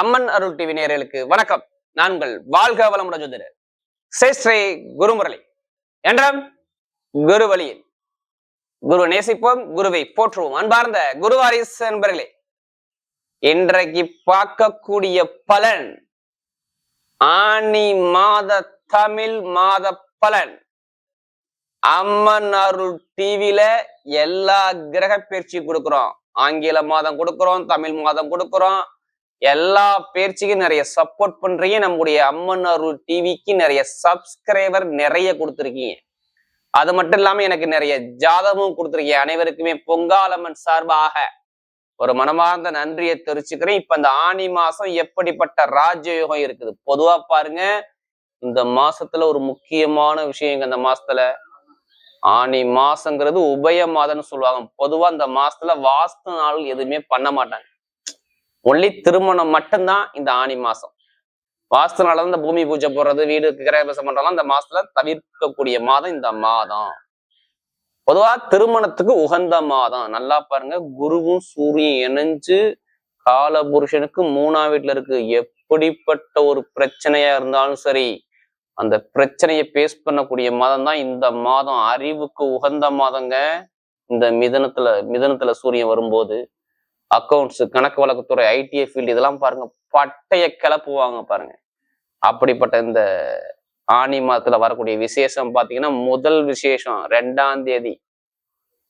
அம்மன் அருள் TV நேரலுக்கு வணக்கம். நாங்கள் வாழ்க வளமுடன் ஜோதிடர். ஸ்ரீ ஸ்ரீ குருமுரளி. என்றும் குரு வழியில் குரு நேசிப்போம் குருவை போற்றுவோம். அன்பார்ந்த குருவாரிஸ் என்பர்களே இன்றைக்கு பார்க்கக்கூடிய பலன் ஆனி மாத தமிழ் மாத பலன். அம்மன் அருள் டிவில எல்லா கிரக பயிற்சி கொடுக்குறோம். ஆங்கில மாதம் கொடுக்குறோம் தமிழ் மாதம் கொடுக்குறோம். எல்லா பேர்ச்சிக்கும் நிறைய சப்போர்ட் பண்றீங்க. நம்முடைய அம்மன் அருள் டிவிக்கு நிறைய சப்ஸ்கிரைபர் நிறைய கொடுத்துருக்கீங்க. அது மட்டும் இல்லாம எனக்கு நிறைய ஜாதகமும் கொடுத்துருக்கீங்க. அனைவருக்குமே பொங்காலம்மன் சார்பாக ஒரு மனமார்ந்த நன்றியை தெரிச்சுக்கிறேன் இப்ப இந்த ஆனி மாசம் எப்படிப்பட்ட ராஜயோகம் இருக்குது? பொதுவா பாருங்க இந்த மாசத்துல ஒரு முக்கியமான விஷயம் இந்த மாசத்துல? ஆனி மாசங்கிறது உபய மாதம்னு சொல்லுவாங்க. பொதுவா இந்த மாசத்துல வாஸ்து நாள் எதுவுமே பண்ண மாட்டாங்க. ஒன்லி திருமணம் மட்டும்தான் இந்த ஆனி மாசம். வாஸ்துனால தான் இந்த பூமி பூஜை போடுறது வீடு கிரகபிரசம் பண்றதெல்லாம் இந்த மாசத்துல தவிர்க்கக்கூடிய மாதம் இந்த மாதம். பொதுவா திருமணத்துக்கு உகந்த மாதம். நல்லா பாருங்க குருவும் சூரியன் இணைஞ்சு கால புருஷனுக்கு மூணாம் வீட்டுல இருக்கு. எப்படிப்பட்ட ஒரு பிரச்சனையா இருந்தாலும் சரி அந்த பிரச்சனையை பேஸ் பண்ணக்கூடிய மாதம் தான் இந்த மாதம். அறிவுக்கு உகந்த மாதங்க. இந்த மிதனத்துல மிதனத்துல சூரியன் வரும்போது அக்கௌண்ட்ஸ் கணக்கு வழக்குத்துறை ஐடிஐ ஃபீல்டு இதெல்லாம் பாருங்க. பட்டைய கிளப்புவாங்க பாருங்க. அப்படிப்பட்ட இந்த ஆனி மாதத்துல வரக்கூடிய விசேஷம் பாத்தீங்கன்னா முதல் விசேஷம் ரெண்டாம் தேதி.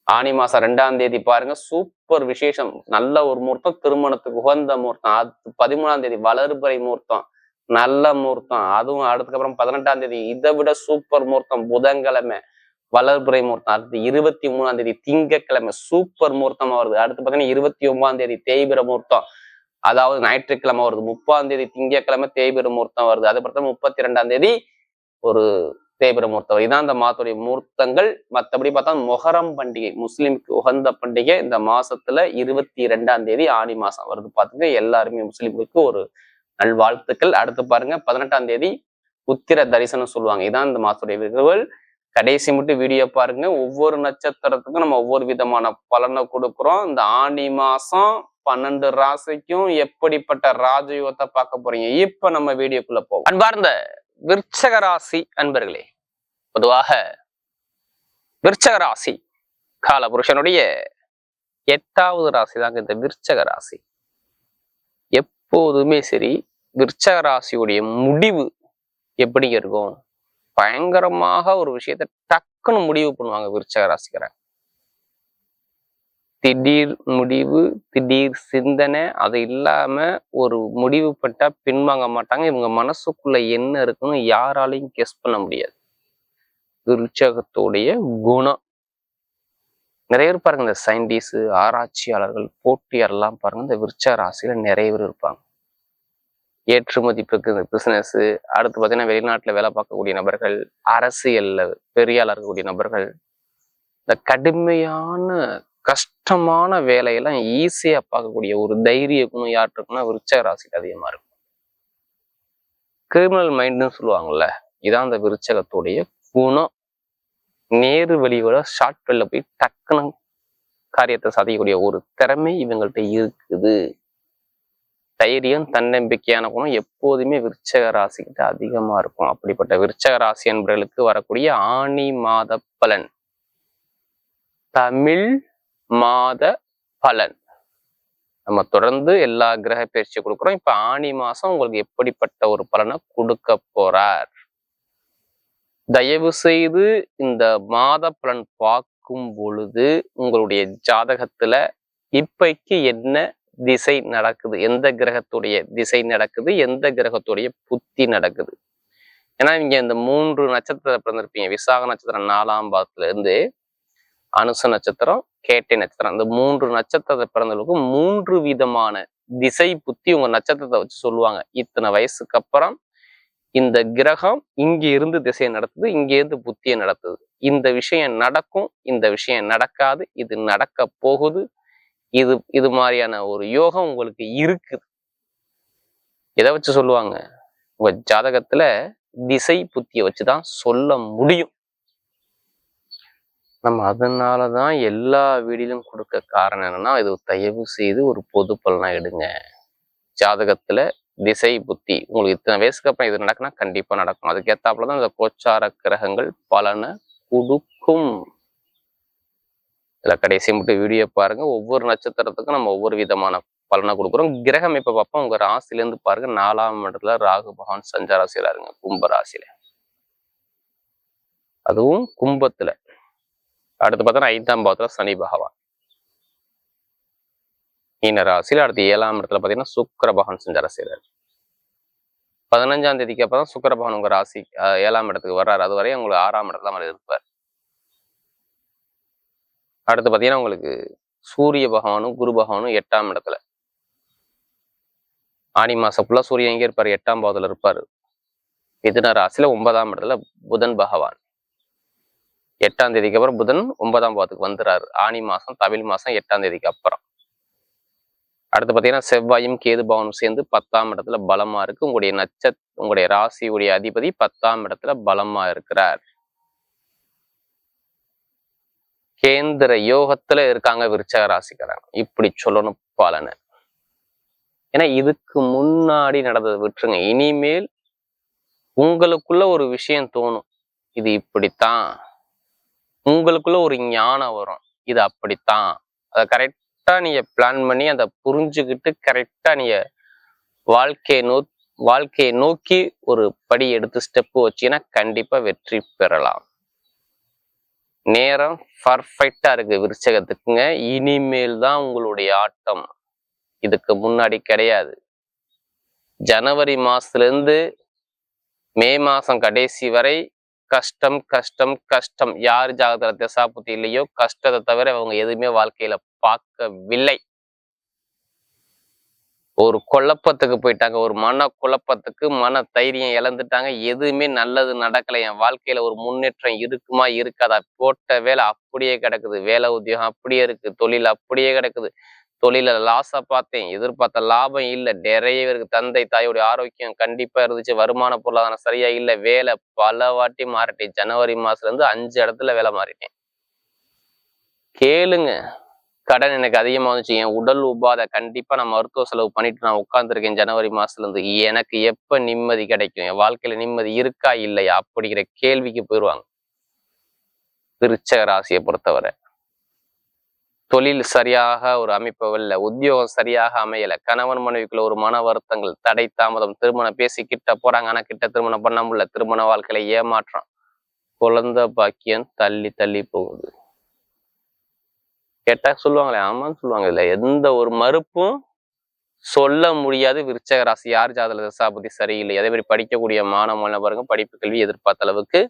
ஆனி மாசம் ரெண்டாம் தேதி பாருங்க. சூப்பர் விசேஷம். நல்ல ஒரு முகூர்த்தம். திருமணத்துக்கு உகந்த முகூர்த்தம். அது பதிமூணாம் தேதி வளர்பறை முகூர்த்தம். நல்ல முகூர்த்தம். அதுவும் அடுத்ததுக்கப்புறம் பதினெட்டாம் தேதி. இதை விட சூப்பர் முகூர்த்தம். புதன்கிழமை. வளர்புரை முகூர்த்தம் அடுத்து இருபத்தி மூணாம் தேதி திங்கக்கிழமை சூப்பர் முகூர்த்தமா வருது. அடுத்து பார்த்தீங்கன்னா இருபத்தி ஒன்பதாம் தேதி தேய்பிர முகூர்த்தம் அதாவது ஞாயிற்றுக்கிழமை வருது. முப்பாம் தேதி திங்கக்கிழமை தேய்பிர முகூர்த்தம் வருது. அது பார்த்தா முப்பத்தி ரெண்டாம் தேதி ஒரு தேய்பிர முகூர்த்தம் வருது. இதான் இந்த மாதத்துடைய முகூர்த்தங்கள் மற்றபடி பார்த்தா மொஹரம் பண்டிகை முஸ்லீமுக்கு உகந்த பண்டிகை இந்த மாசத்துல இருபத்தி ரெண்டாம் தேதி ஆனி மாசம் வருது. பார்த்துங்க எல்லாருமே முஸ்லீம்களுக்கு ஒரு நல்வாழ்த்துக்கள். அடுத்து பாருங்க பதினெட்டாம் தேதி உத்திர தரிசனம் சொல்லுவாங்க. இதான் இந்த மாசத்துடைய விருதுகள் கடைசி மட்டும் வீடியோ பாருங்க. ஒவ்வொரு நட்சத்திரத்துக்கும் நம்ம ஒவ்வொரு விதமான பலனை கொடுக்குறோம். இந்த ஆனி மாசம் பன்னெண்டு ராசிக்கும் எப்படிப்பட்ட ராஜயோகத்தை பார்க்க போறீங்க? இப்ப நம்ம வீடியோக்குள்ள போவோம். அன்பார்ந்த விருச்சக ராசி அன்பர்களே பொதுவாக விருச்சக ராசி கால புருஷனுடைய எட்டாவது ராசி தாங்க இந்த விருச்சக ராசி. எப்போதுமே சரி விருச்சக ராசியுடைய முடிவு எப்படி இருக்கும்? பயங்கரமாக ஒரு விஷயத்த டக்குன்னு முடிவு பண்ணுவாங்க விருச்சக ராசிக்காரங்க. திடீர் முடிவு திடீர் சிந்தனை அது இல்லாம ஒரு முடிவு பட்டா பின்வாங்க மாட்டாங்க. இவங்க மனசுக்குள்ள என்ன இருக்குன்னு யாராலையும் கெஸ் பண்ண முடியாது. விருச்சகத்துடைய குணம். நிறைய பேர் பாருங்க இந்த சயின்டிஸ்ட் ஆராய்ச்சியாளர்கள் போட்டியாளர்லாம் பாருங்க இந்த விருச்ச ராசியில நிறைய பேர் இருப்பாங்க. ஏற்றுமதி பிசினஸ் அடுத்து பார்த்தீங்கன்னா வெளிநாட்டில் வேலை பார்க்கக்கூடிய நபர்கள் அரசியலில் பெரியாளர் இருக்கக்கூடிய நபர்கள் இந்த கடுமையான கஷ்டமான வேலையெல்லாம் ஈஸியாக பார்க்கக்கூடிய ஒரு தைரிய குணம் யார்கிட்ட இருக்குன்னா விருச்சக ராசிக்கு அதிகமாக இருக்கும். கிரிமினல் மைண்டுன்னு சொல்லுவாங்கல்ல இதான் அந்த விருச்சகத்துடைய குணம். நேரு வழியோட ஷார்ட் வெளில போய் டக்குன்னு காரியத்தை சாதிக்கக்கூடிய ஒரு திறமை இவங்கள்ட்ட இருக்குது. தைரியம் தன்னம்பிக்கையான குணம் எப்போதுமே விருச்சக ராசிக்கிட்ட அதிகமா இருக்கும். அப்படிப்பட்ட விருச்சக ராசி என்பவர்களுக்கு வரக்கூடிய ஆணி மாத பலன். தமிழ் மாத பலன். நம்ம தொடர்ந்து எல்லா கிரக பயிற்சி கொடுக்குறோம். இப்ப ஆணி மாசம் உங்களுக்கு எப்படிப்பட்ட ஒரு பலனை கொடுக்க போறார்? தயவு செய்து இந்த மாத பலன் பார்க்கும் பொழுது உங்களுடைய ஜாதகத்துல இப்பைக்கு என்ன திசை நடக்குது. எந்த கிரகத்துடைய திசை நடக்குது எந்த கிரகத்துடைய புத்தி நடக்குது. ஏன்னா இங்க இந்த மூன்று நட்சத்திரம் பிறந்திருப்பீங்க. விசாக நட்சத்திரம் நாலாம் பாதத்துல இருந்து அனுச நட்சத்திரம் கேட்டை நட்சத்திரம். இந்த மூன்று நட்சத்திரத்தை பிறந்தவர்களுக்கு மூன்று விதமான திசை புத்தி உங்க நட்சத்திரத்தை வச்சு சொல்லுவாங்க. இத்தனை வயசுக்கு அப்புறம் இந்த கிரகம் இங்க இருந்து திசையை நடத்துது இங்க இருந்து புத்தியை நடத்துது. இந்த விஷயம் நடக்கும் இந்த விஷயம் நடக்காது இது நடக்க போகுது. இது இது மாதிரியான ஒரு யோகம் உங்களுக்கு இருக்குது எதை வச்சு சொல்லுவாங்க? உங்க ஜாதகத்துல திசை புத்தியை வச்சுதான் சொல்ல முடியும். நம்ம அதனாலதான் எல்லா வீடிலும் கொடுக்க காரணம் என்னன்னா இது தயவு செய்து ஒரு பொது பலனா எடுங்க. ஜாதகத்துல திசை புத்தி உங்களுக்கு இத்தனை வயசுக்கு அப்புறம் இது நடக்குன்னா கண்டிப்பா நடக்கும். அதுக்கேத்தாப்புலதான் இந்த கோச்சார கிரகங்கள் பலனை கொடுக்கும். இதில் கடைசி மட்டும் வீடியோ பாருங்க. ஒவ்வொரு நட்சத்திரத்துக்கும் நம்ம ஒவ்வொரு விதமான பலனை கொடுக்குறோம். கிரகம் இப்ப பார்ப்போம். உங்க ராசிலேருந்து பாருங்க. நாலாம் இடத்துல ராகு பகவான் சஞ்சாராசியில் செய்யறாருங்க கும்ப ராசியில. அதுவும் கும்பத்துல. அடுத்து பார்த்தோன்னா ஐந்தாம் பாவத்துல சனி பகவான். மீன ராசியில் அடுத்து ஏழாம் இடத்துல பாத்தீங்கன்னா சுக்கர பகவான் சஞ்சாரம் செய்யறாரு பதினஞ்சாம் தேதிக்கு அப்புறம் சுக்கர பகவான் உங்க ராசி ஏழாம் இடத்துக்கு வர்றாரு. அது வரையும் உங்களுக்கு ஆறாம் இடத்துல அவர் இருப்பார். அடுத்து பாத்தீங்கன்னா உங்களுக்கு சூரிய பகவானும் குரு பகவானும் எட்டாம் இடத்துல. ஆனி மாசம் ஃபுல்லா சூரியன் எங்கே இருப்பாரு? எட்டாம் பாவத்தில் இருப்பாரு. மிதுன ராசியில் ஒன்பதாம் இடத்துல புதன் பகவான். எட்டாம் தேதிக்கு அப்புறம் புதன் ஒன்பதாம் பாவத்துக்கு வந்துடுறாரு ஆனி மாசம் தமிழ் மாசம் எட்டாம் தேதிக்கு அப்புறம். அடுத்து பாத்தீங்கன்னா செவ்வாயும் கேது பவனும் சேர்ந்து பத்தாம் இடத்துல பலமா இருக்கு. உங்களுடைய நட்சத் உங்களுடைய ராசியுடைய அதிபதி பத்தாம் இடத்துல பலமா இருக்கிறார். கேந்திர யோகத்துல இருக்காங்க விருச்சக ராசிக்காரங்க. இப்படி சொல்லணும் பலனை. ஏன்னா இதுக்கு முன்னாடி நடந்ததை விட்டுருங்க. இனிமேல் உங்களுக்குள்ள ஒரு விஷயம் தோணும். இது இப்படித்தான். உங்களுக்குள்ள ஒரு ஞானம் வரும். இது அப்படித்தான். அதை கரெக்டா நீங்க பிளான் பண்ணி அதை புரிஞ்சுக்கிட்டு கரெக்டா நீங்க வாழ்க்கையை நோ வாழ்க்கையை நோக்கி ஒரு படி எடுத்து ஸ்டெப் வச்சீங்கன்னா கண்டிப்பா வெற்றி பெறலாம். நேரம் பர்ஃபெக்டாக இருக்கு விருச்சகத்துக்குங்க. இனிமேல் தான் உங்களுடைய ஆட்டம் இதுக்கு முன்னாடி கிடையாது. ஜனவரி மாதத்துலேருந்து மே மாதம் கடைசி வரை கஷ்டம் கஷ்டம் கஷ்டம். யார் ஜாதகத்துல திசாபுத்தி இல்லையோ கஷ்டத்தை தவிர அவங்க எதுவுமே வாழ்க்கையில் பார்க்கவில்லை. ஒரு குழப்பத்துக்கு போயிட்டாங்க. ஒரு மன குழப்பத்துக்கு மன தைரியம் இழந்துட்டாங்க. எதுவுமே நல்லது நடக்கல. என் வாழ்க்கையில ஒரு முன்னேற்றம் இருக்குமா இருக்காதா? போட்ட வேலை அப்படியே கிடக்குது. வேலை உத்தியோகம் அப்படியே இருக்கு. தொழில் அப்படியே கிடக்குது. தொழில லாஸா பார்த்தேன். எதிர்பார்த்த லாபம் இல்லை. நிறைய பேருக்கு தந்தை தாயோடைய ஆரோக்கியம் கண்டிப்பா இருந்துச்சு. வருமான பொருளாதாரம் சரியா இல்லை. வேலை பல வாட்டி மாறிட்டேன். ஜனவரி மாசத்துல இருந்து அஞ்சு இடத்துல வேலை மாறிட்டேன். கேளுங்க. கடன் எனக்கு அதிகமா வந்துச்சு. என் உடல் உபாதை கண்டிப்பா நான் மருத்துவ செலவு பண்ணிட்டு நான் உட்கார்ந்துருக்கேன் ஜனவரி மாசத்துல இருந்து எனக்கு எப்ப நிம்மதி கிடைக்கும்? என் வாழ்க்கையில நிம்மதி இருக்கா? இல்லையா? அப்படிங்கிற கேள்விக்கு போயிடுவாங்க விருச்சக ராசியை பொறுத்தவரை. தொழில் சரியாக ஒரு அமைப்பவில்லை. உத்தியோகம் சரியாக அமையல. கணவன் மனைவிக்குள்ள ஒரு மன வருத்தங்கள் தடை தாமதம் திருமணம் பேசி கிட்ட போறாங்க. ஆனா கிட்ட திருமணம் பண்ண முடியல. திருமண வாழ்க்கையில ஏமாற்றம். குழந்தை பாக்கியம் தள்ளி தள்ளி போகுது. கேட்டா சொல்லுவாங்களே ஆமான்னு சொல்லுவாங்க. இதுல எந்த ஒரு மறுப்பும் சொல்ல முடியாது விருச்சக ராசி. யார் ஜாதல தசாபதி சரியில்லை? அதே மாதிரி படிக்கக்கூடிய மாணவ மாணவ பாருங்க படிப்பு கல்வி எதிர்பார்த்த அளவுக்கு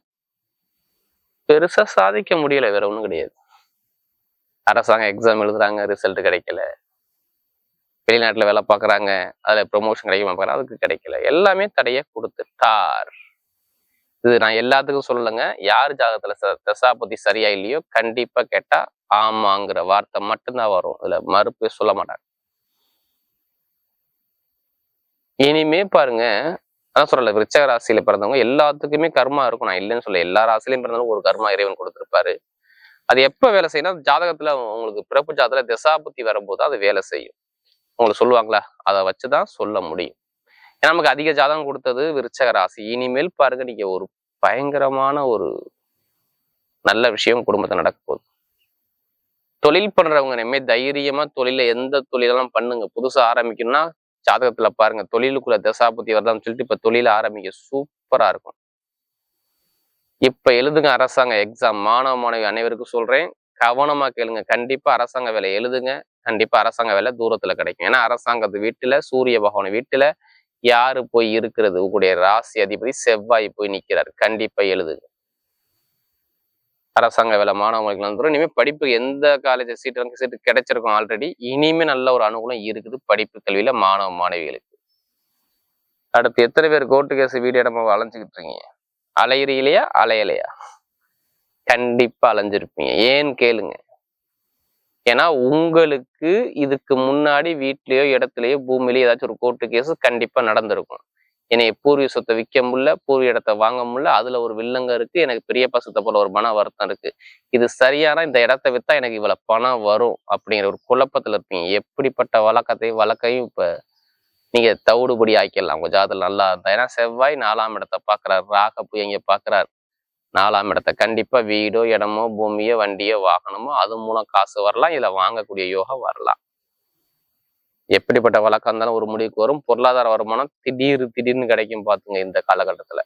பெருசா சாதிக்க முடியல. வேற ஒண்ணும் கிடையாது. அரசாங்க எக்ஸாம் எழுதுறாங்க ரிசல்ட் கிடைக்கல. வெளிநாட்டுல வேலை பார்க்குறாங்க. அதுல ப்ரொமோஷன் கிடைக்க பார்க்குறாங்க அதுக்கு கிடைக்கல. எல்லாமே தடைய கொடுத்துட்டார். இது நான் எல்லாத்துக்கும் சொல்லலைங்க. யார் ஜாதகத்துல ச- தசாபதி சரியா இல்லையோ கண்டிப்பா கேட்டா ஆமாங்கிற வார்த்தை மட்டும்தான் வரும். இதில் மறுப்பு சொல்ல மாட்டாங்க. இனிமே பாருங்க. அதான் சொல்லல விருச்சக ராசியில பிறந்தவங்க எல்லாத்துக்குமே கர்மா இருக்கும். நான் இல்லைன்னு சொல்ல எல்லா ராசிலையும் பிறந்தவங்க ஒரு கர்மா இறைவன் கொடுத்துருப்பாரு. அது எப்ப வேலை செய்யணும் ஜாதகத்துல உங்களுக்கு பிறப்பு ஜாதகத்துல திசாபுத்தி வரும்போது அது வேலை செய்யும். உங்களுக்கு சொல்லுவாங்களா? அதை வச்சுதான் சொல்ல முடியும். நமக்கு அதிக ஜாதகம் கொடுத்தது விருச்சக ராசி. இனிமேல் பாருங்க நீங்க ஒரு பயங்கரமான ஒரு நல்ல விஷயம் குடும்பத்தை நடக்க போகுது. தொழில் பண்றவங்க இனிமேல் தைரியமா தொழில எந்த தொழிலெல்லாம் பண்ணுங்க. புதுசா ஆரம்பிக்கணும்னா ஜாதகத்துல பாருங்க தொழிலுக்குள்ள தசாபதி வரதான்னு சொல்லிட்டு இப்ப தொழில ஆரம்பிக்க சூப்பரா இருக்கும். இப்ப எழுதுங்க அரசாங்க எக்ஸாம் மாணவ மாணவி அனைவருக்கும் சொல்றேன் கவனமா கேளுங்க. கண்டிப்பா அரசாங்க வேலை எழுதுங்க. கண்டிப்பா அரசாங்க வேலை தூரத்துல கிடைக்கும். ஏன்னா அரசாங்கத்து வீட்டுல சூரிய பகவான் வீட்டுல யாரு போய் இருக்கிறது? உங்களுடைய ராசி அதிபதி செவ்வாய் போய் நிக்கிறாரு. கண்டிப்பா எழுதுங்க. அரசாங்க வேலை மாணவர்களுக்கு வந்துடும் இனிமே படிப்பு எந்த காலேஜ் சீட் வந்து சீட்டு கிடைச்சிருக்கும் ஆல்ரெடி இனிமே நல்ல ஒரு அனுகூலம் இருக்குது படிப்பு கல்வியில மாணவ மாணவிகளுக்கு. அடுத்து எத்தனை பேர் கோர்ட்டு கேஸ் வீடியோ இடமா அலைஞ்சுக்கிட்டு இருக்கீங்க? அலையிறீலையா அலையலையா? கண்டிப்பா அலைஞ்சிருப்பீங்க. ஏன்னு கேளுங்க. ஏன்னா உங்களுக்கு இதுக்கு முன்னாடி வீட்லயோ இடத்துலயோ பூமியிலயோ ஏதாச்சும் ஒரு கோர்ட்டு கேஸ் கண்டிப்பா நடந்திருக்கும். என்னைய பூர்வீக சொத்தை விற்க முடியல பூர்வீக இடத்தை வாங்க முடியல அதுல ஒரு வில்லங்க இருக்கு எனக்கு பெரியப்பா சொத்தை போல ஒரு மன வருத்தம் இருக்கு. இது சரியான இந்த இடத்த வித்தா எனக்கு இவ்வளவு பணம் வரும் அப்படிங்கிற ஒரு குழப்பத்துல இருப்பீங்க. எப்படிப்பட்ட வழக்கத்தை வழக்கையும் இப்ப நீங்க தவிடுபடி ஆக்கிடலாம். உங்க ஜாதகம் நல்லா இருந்தா. ஏன்னா செவ்வாய் நாலாம் இடத்தை பாக்குறாரு ராகப்பு எங்க பாக்குறாரு நாலாம் இடத்தை. கண்டிப்பா வீடோ இடமோ பூமியோ வண்டியோ வாகனமோ அது மூலம் காசு வரலாம். இதுல வாங்கக்கூடிய யோகம் வரலாம். எப்படிப்பட்ட வழக்கம் இருந்தாலும் ஒரு முடிவுக்கு வரும். பொருளாதார வருமானம் திடீர் திடீர்னு கிடைக்கும் பாத்துங்க இந்த காலகட்டத்துல.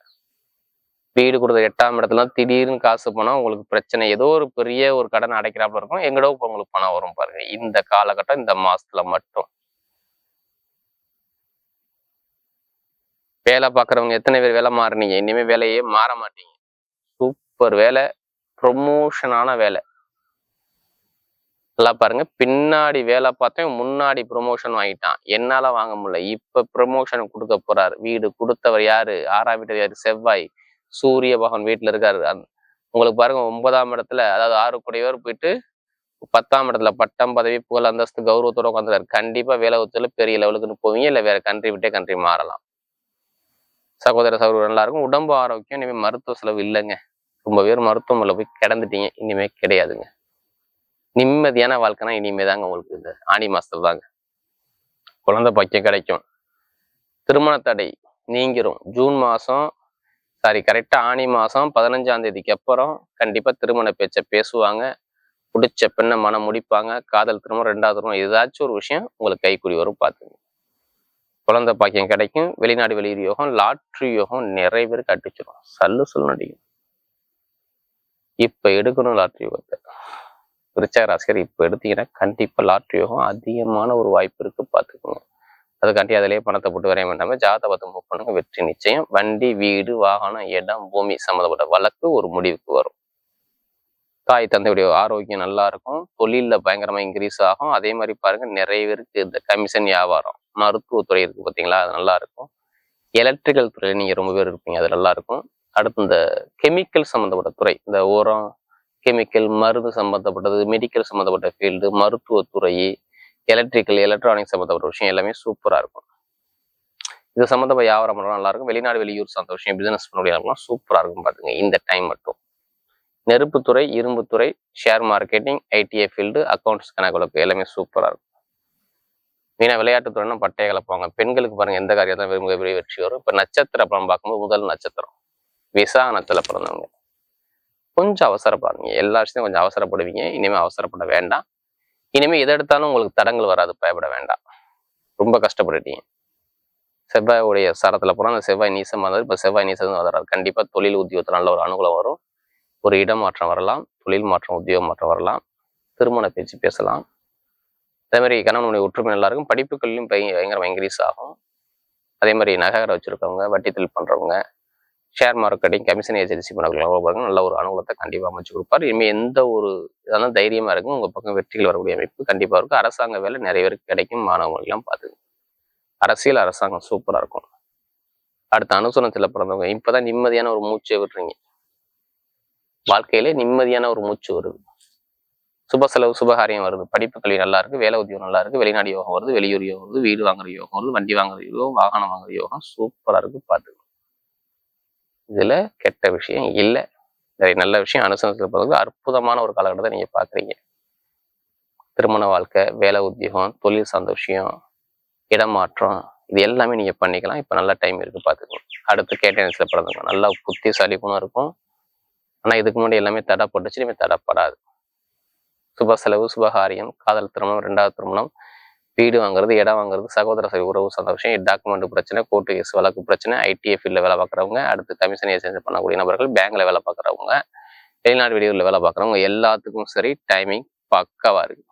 வீடு கொடுத்த எட்டாம் இடத்துல திடீர்னு காசு பணம் உங்களுக்கு பிரச்சனை. ஏதோ ஒரு பெரிய ஒரு கடன் அடைக்கிறாப்புல இருக்கும். எங்கடோ இப்போ உங்களுக்கு பணம் வரும் பாருங்க. இந்த காலகட்டம் இந்த மாசத்துல மட்டும். வேலை பார்க்குறவங்க எத்தனை பேர் வேலை மாறுனீங்க? இனிமே வேலையே மாற மாட்டீங்க. இப்போ ஒரு வேலை ப்ரொமோஷனான வேலை. நல்லா பாருங்க. பின்னாடி வேலை பார்த்தேன் முன்னாடி ப்ரொமோஷன் வாங்கிட்டான். என்னால வாங்க முடியல. இப்ப ப்ரொமோஷன் கொடுக்க போறாரு. வீடு கொடுத்தவர் யாரு? ஆறாம் வீட்டர் யாரு? செவ்வாய். சூரிய பகவான் வீட்டுல இருக்காரு. உங்களுக்கு பாருங்க ஒன்பதாம் இடத்துல அதாவது ஆறு குடையவர் போயிட்டு பத்தாம் இடத்துல பட்டம் பதவி புகழ் அந்தஸ்து கௌரவத்தோட உட்காந்துருக்காரு கண்டிப்பா வேலை ஒத்துல பெரிய லெவலுக்குன்னு போவீங்க. இல்ல வேற கண்ட்ரி விட்டே கண்ட்ரி மாறலாம். சகோதர சகோதரர் நல்லா இருக்கும். உடம்பு ஆரோக்கியம் இனிமே மருத்துவ செலவு இல்லைங்க. ரொம்ப பேர் மருத்துவமனையில் போய் கிடந்துட்டீங்க இனிமே கிடையாதுங்க. நிம்மதியான வாழ்க்கைனா இனிமே தாங்க உங்களுக்கு இந்த ஆணி மாசத்துல தாங்க. குழந்தை பாக்கியம் கிடைக்கும். திருமண தடை நீங்கிரும். ஜூன் மாதம் சாரி கரெக்டாக ஆனி மாதம் பதினஞ்சாம் தேதிக்கு அப்புறம் கண்டிப்பாக திருமண பேச்சை பேசுவாங்க. பிடிச்ச பெண்ணை மனம் முடிப்பாங்க. காதல் திருமணம் ரெண்டாவது திருமணம் ஏதாச்சும் ஒரு விஷயம் உங்களுக்கு கைக்குடி வரும் பார்த்துங்க. குழந்தை பாக்கியம் கிடைக்கும். வெளிநாடு வெளியூர் யோகம் லாட்ரி யோகம் நிறைய பேருக்கு அடிச்சிடும் சல்லு சொல்லு நடிக்கும் இப்போ எடுக்கணும் லாட்ரி யோகத்தை விருச்சக ராசிகர் எடுத்தீங்கன்னா கண்டிப்பா லாட்ரி யோகம் அதிகமான ஒரு வாய்ப்பு இருக்கு பார்த்துக்கோங்க. அதுக்காண்டி அதிலேயே பணத்தை போட்டு வரைய வேண்டாம. ஜாதகத்தை மூவ் பண்ணுங்க. வெற்றி நிச்சயம். வண்டி வீடு வாகனம் இடம் பூமி சம்மந்தப்பட்ட வழக்கு ஒரு முடிவுக்கு வரும். தாய் தந்தையுடைய ஆரோக்கியம் நல்லா இருக்கும். தொழிலில் பயங்கரமாக இன்க்ரீஸ் ஆகும். அதே மாதிரி பாருங்க நிறைய பேருக்கு இந்த கமிஷன் வியாபாரம் மருத்துவத்துறை இருக்குது பார்த்தீங்களா? அது நல்லா இருக்கும். எலக்ட்ரிக்கல் துறையில் நீங்கள் ரொம்ப பேர் இருப்பீங்க. அது நல்லா இருக்கும். அடுத்து இந்த கெமிக்கல் சம்மந்தப்பட்ட துறை இந்த உரம் கெமிக்கல் மருந்து சம்மந்தப்பட்டது மெடிக்கல் சம்மந்தப்பட்ட ஃபீல்டு மருத்துவத்துறை எலக்ட்ரிக்கல் எலக்ட்ரானிக்ஸ் சம்மந்தப்பட்ட விஷயம் எல்லாமே சூப்பராக இருக்கும். இது சம்மந்தப்பட்ட வியாபாரம் பண்ணலாம் நல்லா இருக்கும் வெளிநாடு வெளியூர் சார்ந்த விஷயம் பிசினஸ் பண்ணலாம் சூப்பராக இருக்கும் பார்த்துங்க இந்த டைம் மட்டும். நெருப்புத்துறை இரும்புத்துறை share marketing ITI field accounts கணக்கு எல்லாமே சூப்பராக இருக்கும். மீனா விளையாட்டுத்துறைனா பட்டையை கலப்பாங்க. பெண்களுக்கு பாருங்கள் எந்த காரியத்தான் விரும்ப வெற்றி வரும்? இப்போ நட்சத்திர படம் பார்க்கும்போது முதல் நட்சத்திரம். விசாகனத்தில் பிறந்தவங்க. கொஞ்சம் அவசரப்படுறீங்க எல்லா விஷயத்தையும் கொஞ்சம் அவசரப்படுவீங்க. இனிமேல் அவசரப்பட வேண்டாம். இனிமேல் எதை எடுத்தாலும் உங்களுக்கு தடங்கள் வராது. பயப்பட வேண்டாம். ரொம்ப கஷ்டப்பட்டுட்டீங்க. செவ்வாயுடைய சரத்தில் போனால் அந்த செவ்வாய் நீசம் வந்தது இப்போ செவ்வாய் நீசம் வராது. கண்டிப்பாக தொழில் உத்தியோகத்தில் நல்ல ஒரு அனுகூலம் வரும். ஒரு இடம் மாற்றம் வரலாம். தொழில் மாற்றம் உத்தியோக மாற்றம் வரலாம். திருமண பேச்சு பேசலாம். அதே மாதிரி கணவனுடைய ஒற்றுமை நல்லா இருக்கும். படிப்புகள்லையும் பயங்கரம் இன்க்ரீஸ் ஆகும். அதே மாதிரி நகர வச்சிருக்கவங்க வட்டி தொழில் பண்றவங்க ஷேர் மார்க்கெட்டிங் கமிஷன் ஏஜென்சி பண்ணவங்க நல்ல ஒரு அனுகூலத்தை கண்டிப்பாக அமைச்சு கொடுப்பார். இனிமேல் எந்த ஒரு இதெல்லாம் தைரியமா இருக்கும் உங்க பக்கம் வெற்றிகள் வரக்கூடிய அமைப்பு கண்டிப்பா இருக்கும். அரசாங்க வேலை நிறைய பேருக்கு கிடைக்கும். மாணவர்கள்லாம் பார்த்து அரசியல் அரசாங்கம் சூப்பரா இருக்கும். அடுத்த அனுசரணத்தில் பிறந்தவங்க இப்பதான் நிம்மதியான ஒரு மூச்சை விடுறீங்க. வாழ்க்கையிலே நிம்மதியான ஒரு மூச்சு வருது. சுப செலவு சுபகாரியம் வருது. படிப்பு கல்வி நல்லா இருக்கு. வேலை உத்தியோகம் நல்லா இருக்கு. வெளிநாடு யோகம் வருது. வெளியூர் யோகம் வருது. வீடு வாங்குற யோகம் வருது. வண்டி வாங்குற யோகம் வாகனம் வாங்குற யோகம் சூப்பரா இருக்கு. பார்த்துக்கணும் இதுல கெட்ட விஷயம் இல்லை. நிறைய நல்ல விஷயம் அனுசரித்து போகிறது அற்புதமான ஒரு காலகட்டத்தை நீங்க பாக்குறீங்க. திருமண வாழ்க்கை வேலை உத்தியோகம் தொழில் சார்ந்த விஷயம் இடமாற்றம் இது எல்லாமே நீங்க பண்ணிக்கலாம். இப்ப நல்ல டைம் இருக்கு பாத்துக்கணும் அடுத்து கேட்டன்ஸ்ல பிறந்தவங்க நல்லா புத்திசாலி குணம் இருக்கும். ஆனா இதுக்கு முன்னாடி எல்லாமே தடைப்பட்டுச்சு இனிமேல் தடைப்படாது. சுப செலவு சுபகாரியம் காதல் திருமணம் ரெண்டாவது திருமணம் வீடு வாங்குறது இடம் வாங்குறது சகோதர சரி உறவு சார்ந்த விஷயம். டாக்குமெண்ட் பிரச்சனை கோர்ட்டு கேஸ் வழக்கு பிரச்சனை ஐடிஎஃப் ஃபீல்டில் வேலை பார்க்குறவங்க அடுத்து கமிஷன் ஏஜென்சி பண்ணக்கூடிய நபர்கள் பேங்க்ல வேலை பார்க்குறவங்க வெளிநாடு வெளியூர்ல வேலை பார்க்குறவங்க எல்லாத்துக்கும் சரி டைமிங் பக்காவா இருக்கு.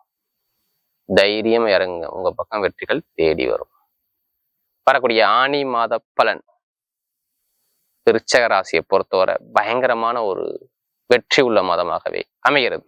தைரியம் இறங்குங்க. உங்க பக்கம் வெற்றிகள் தேடி வரும். வரக்கூடிய ஆணி மாத பலன். விருச்சக ராசியை பொறுத்தவரை பயங்கரமான ஒரு வெற்றி உள்ள மாதமாகவே அமைகிறது.